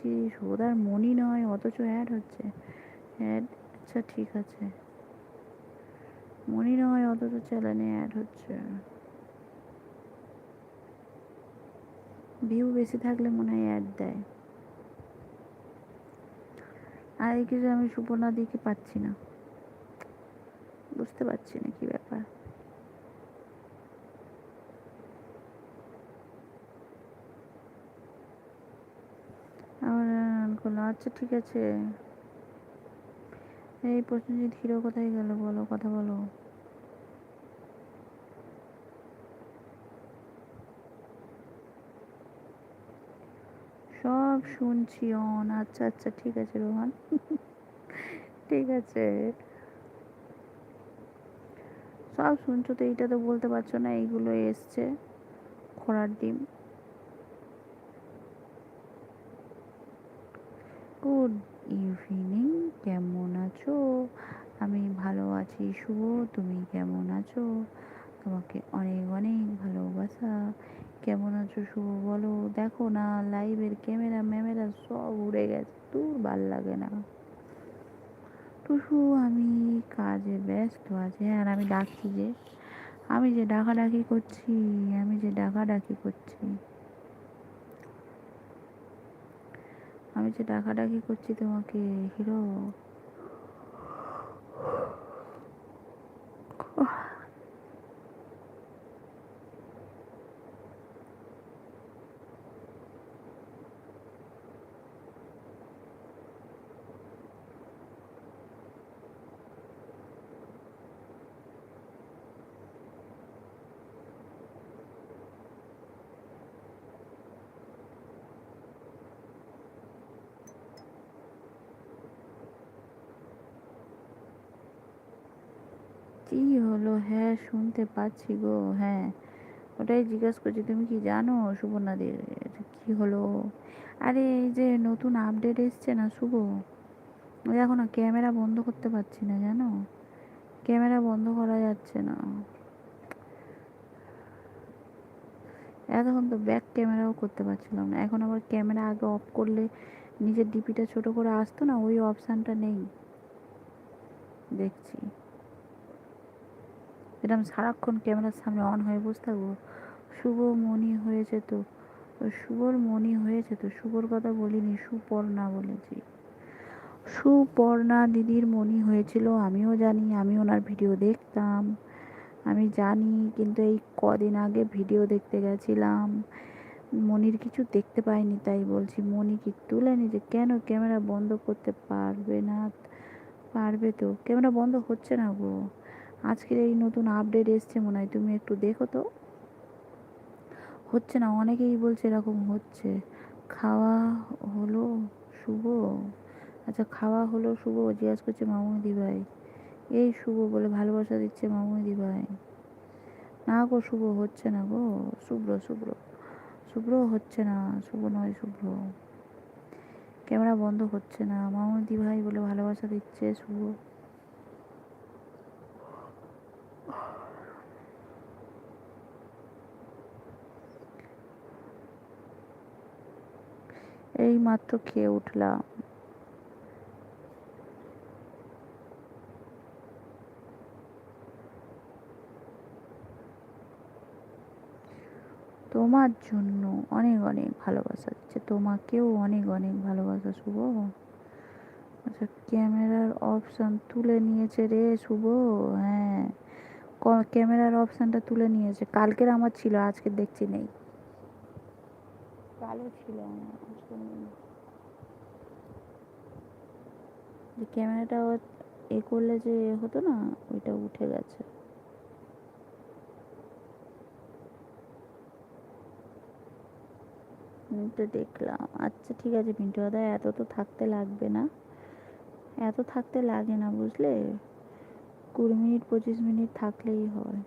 দেখছি শুভদার মনি নয়, অথচ অ্যাড হচ্ছে। অ্যাড আচ্ছা ঠিক আছে। মনি নয়, অথচ চ্যানেলে অ্যাড হচ্ছে। ভিউ বেশি থাকলে মনে হয় অ্যাড দেয়। আর এই কিছু আমি সুপর্ণা দিকে পাচ্ছি না। বুঝতে পারছি না কি ব্যাপার আমার করল আচ্ছা ঠিক আছে। এই প্রসেনজিৎ হিরো কোথায় গেল, বলো, কথা বলো। সব শুনছি, অন। আচ্ছা আচ্ছা ঠিক আছে, রোহান। ঠিক আছে। সব শুনছো তো, এইটা তো বলতে পারছ না, এইগুলো এসছে, খোড়ার ডিম। গুড ইভিনিং কেমন আছো? আমি ভালো আছি, শুভ। তুমি কেমন আছো? তোমাকে অনেক অনেক ভালোবাসা। কেমন আছো, শুভ বলো? দেখো না, লাইভের ক্যামেরা ম্যামেরা সব উড়ে গেছে। দূর ভালো লাগে না। টুসু, আমি কাজে ব্যস্ত আছি। হ্যাঁ আর আমি ডাকছি যে, আমি যে ডাকাডাকি করছি, আমি যে ডাকাডাকি করছি। আমি যে ডাকাডাকি করছি তোমাকে হিরো। কি হলো? হ্যাঁ শুনতে পাচ্ছি গো হ্যাঁ। ওটাই জিজ্ঞেস করছি, তুমি কি জানো সুবর্ণাদের কি হলো? আরে, এই যে নতুন আপডেট এসছে না শুভ? ওই না ক্যামেরা বন্ধ করতে পারছি না, জানো? ক্যামেরা বন্ধ করা যাচ্ছে না। এতক্ষণ তো ব্যাক ক্যামেরাও করতে পারছিলাম না। এখন আবার ক্যামেরা আগে অফ করলে নিজের ডিপিটা ছোট করে আসতো না, ওই অপশানটা নেই। দেখছি। এরকম সারাক্ষণ ক্যামেরার সামনে অন হয়ে বসে থাকব। শুভ মনি হয়েছে তো। শুভর মনি হয়েছে তো, শুভর কথা বলিনি, সুপর্ণা বলেছি। সুপর্ণা দিদির মনি হয়েছিল, আমিও জানি, আমি ওনার ভিডিও দেখতাম। আমি জানি, কিন্তু এই কদিন আগে ভিডিও দেখতে গেছিলাম। মনির কিছু দেখতে পাইনি, তাই বলছি, মনি কি তুলে যে কেন ক্যামেরা বন্ধ করতে পারবে না? পারবে তো। ক্যামেরা বন্ধ হচ্ছে না গো। আজকের এই নতুন আপডেট এসছে মনে হয়, তুমি একটু দেখো তো। হচ্ছে না, অনেকেই বলছে এরকম হচ্ছে। খাওয়া হলো শুভ? আচ্ছা খাওয়া হলো শুভ, জিজ্ঞাসা করছে মামুদি ভাই। এই শুভ বলে ভালোবাসা দিচ্ছে মামুদি ভাই। না গো, শুভ হচ্ছে না গো। শুভ্র শুভ্র। শুভ্র হচ্ছে না, শুভ নয়, শুভ্র। ক্যামেরা বন্ধ হচ্ছে না। মামুদি ভাই বলে ভালোবাসা দিচ্ছে, শুভ। এই মাত্র খেয়ে উঠলাম। তোমার জন্য অনেক অনেক ভালোবাসা দিচ্ছে। তোমাকেও অনেক অনেক ভালোবাসা, শুভ। আচ্ছা ক্যামেরার অপশান তুলে নিয়েছে রে, শুভ। হ্যাঁ ক্যামেরার অপশানটা তুলে নিয়েছে। কালকের আমার ছিল, আজকে দেখছি নেই। কালো ছিল যে ক্যামেরাটা এ করলে যে হতো না, ওইটা উঠে গেছে। তো দেখলাম। আচ্ছা ঠিক আছে, পিন্টু দাদা, এত তো থাকতে লাগবে না। এত থাকতে লাগে না, বুঝলে? কুড়ি মিনিট, পঁচিশ মিনিট থাকলেই হয়।